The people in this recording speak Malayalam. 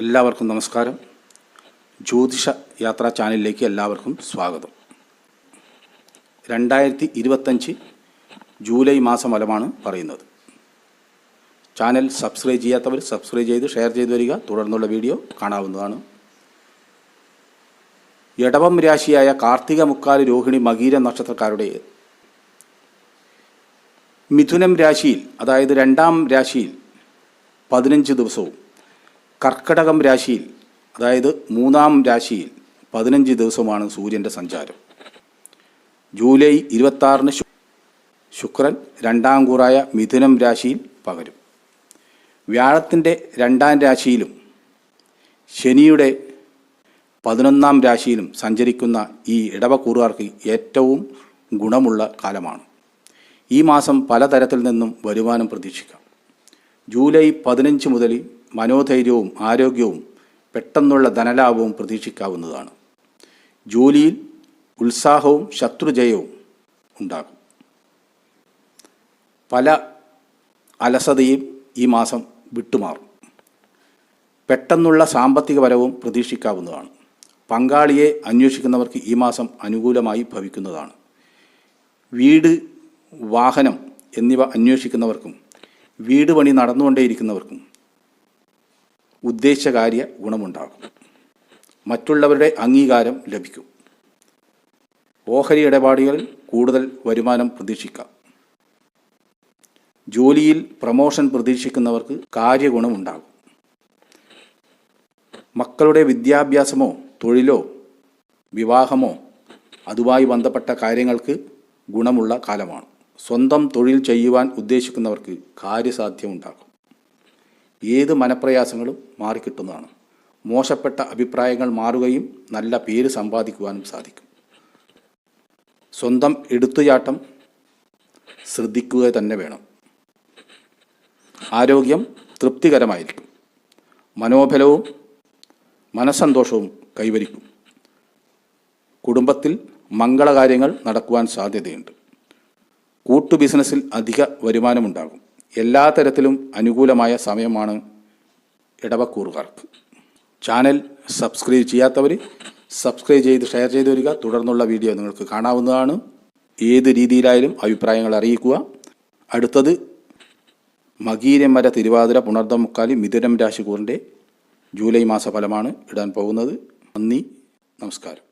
എല്ലാവർക്കും നമസ്കാരം. ജ്യോതിഷ യാത്രാ ചാനലിലേക്ക് എല്ലാവർക്കും സ്വാഗതം. രണ്ടായിരത്തി ഇരുപത്തഞ്ച് ജൂലൈ മാസം ഫലമാണ് പറയുന്നത്. ചാനൽ സബ്സ്ക്രൈബ് ചെയ്യാത്തവർ സബ്സ്ക്രൈബ് ചെയ്ത് ഷെയർ ചെയ്ത് വരിക. തുടർന്നുള്ള വീഡിയോ കാണാവുന്നതാണ്. ഇടവം രാശിയായ കാർത്തിക മുക്കാൽ രോഹിണി മകീര നക്ഷത്രക്കാരുടെ മിഥുനം രാശിയിൽ അതായത് രണ്ടാം രാശിയിൽ പതിനഞ്ച് ദിവസവും കർക്കടകം രാശിയിൽ അതായത് മൂന്നാം രാശിയിൽ പതിനഞ്ച് ദിവസമാണ് സൂര്യന്റെ സഞ്ചാരം. ജൂലൈ ഇരുപത്താറിന് ശുക്രൻ രണ്ടാം കൂറായ മിഥുനം രാശിയിൽ പകരും. വ്യാഴത്തിന്റെ രണ്ടാം രാശിയിലും ശനിയുടെ പതിനൊന്നാം രാശിയിലും സഞ്ചരിക്കുന്ന ഈ ഇടവക്കൂറുകാർക്ക് ഏറ്റവും ഗുണമുള്ള കാലമാണ്. ഈ മാസം പലതരത്തിൽ നിന്നും വരുമാനം പ്രതീക്ഷിക്കാം. ജൂലൈ പതിനഞ്ച് മുതൽ മനോധൈര്യവും ആരോഗ്യവും പെട്ടെന്നുള്ള ധനലാഭവും പ്രതീക്ഷിക്കാവുന്നതാണ്. ജോലിയിൽ ഉത്സാഹവും ശത്രുജയവും ഉണ്ടാകും. പല അലസതയും ഈ മാസം വിട്ടുമാറും. പെട്ടെന്നുള്ള സാമ്പത്തിക വരവും പ്രതീക്ഷിക്കാവുന്നതാണ്. പങ്കാളിയെ അന്വേഷിക്കുന്നവർക്ക് ഈ മാസം അനുകൂലമായി ഭവിക്കുന്നതാണ്. വീട് വാഹനം എന്നിവ അന്വേഷിക്കുന്നവർക്കും വീട് പണി നടന്നുകൊണ്ടേയിരിക്കുന്നവർക്കും ഉദ്ദേശകാര്യ ഗുണമുണ്ടാകും. മറ്റുള്ളവരുടെ അംഗീകാരം ലഭിക്കും. ഓഹരി ഇടപാടുകളിൽ കൂടുതൽ വരുമാനം പ്രതീക്ഷിക്കാം. ജോലിയിൽ പ്രമോഷൻ പ്രതീക്ഷിക്കുന്നവർക്ക് കാര്യഗുണമുണ്ടാകും. മക്കളുടെ വിദ്യാഭ്യാസമോ തൊഴിലോ വിവാഹമോ അതുമായി ബന്ധപ്പെട്ട കാര്യങ്ങൾക്ക് ഗുണമുള്ള കാലമാണ്. സ്വന്തം തൊഴിൽ ചെയ്യുവാൻ ഉദ്ദേശിക്കുന്നവർക്ക് കാര്യസാധ്യമുണ്ടാകും. ഏത് മനപ്രയാസങ്ങളും മാറിക്കിട്ടുന്നതാണ്. മോശപ്പെട്ട അഭിപ്രായങ്ങൾ മാറുകയും നല്ല പേര് സമ്പാദിക്കുവാനും സാധിക്കും. സ്വന്തം എടുത്തുചാട്ടം ശ്രദ്ധിക്കുക തന്നെ വേണം. ആരോഗ്യം തൃപ്തികരമായിരിക്കും. മനോബലവും മനസ്സന്തോഷവും കൈവരിക്കും. കുടുംബത്തിൽ മംഗളകാര്യങ്ങൾ നടക്കുവാൻ സാധ്യതയുണ്ട്. കൂട്ടു ബിസിനസ്സിൽ അധിക വരുമാനമുണ്ടാകും. എല്ലാ തരത്തിലും അനുകൂലമായ സമയമാണ് ഇടവക്കൂറുകാർക്ക്. ചാനൽ സബ്സ്ക്രൈബ് ചെയ്യാത്തവർ സബ്സ്ക്രൈബ് ചെയ്ത് ഷെയർ ചെയ്ത് വരിക. തുടർന്നുള്ള വീഡിയോ നിങ്ങൾക്ക് കാണാവുന്നതാണ്. ഏത് രീതിയിലായാലും അഭിപ്രായങ്ങൾ അറിയിക്കുക. അടുത്തത് മകീരമര തിരുവാതിര പുണർദം മുക്കാലി മിഥുനം രാശിക്കൂറിന്റെ ജൂലൈ മാസ ഫലമാണ് ഇടാൻ പോകുന്നത്. നന്ദി നമസ്കാരം.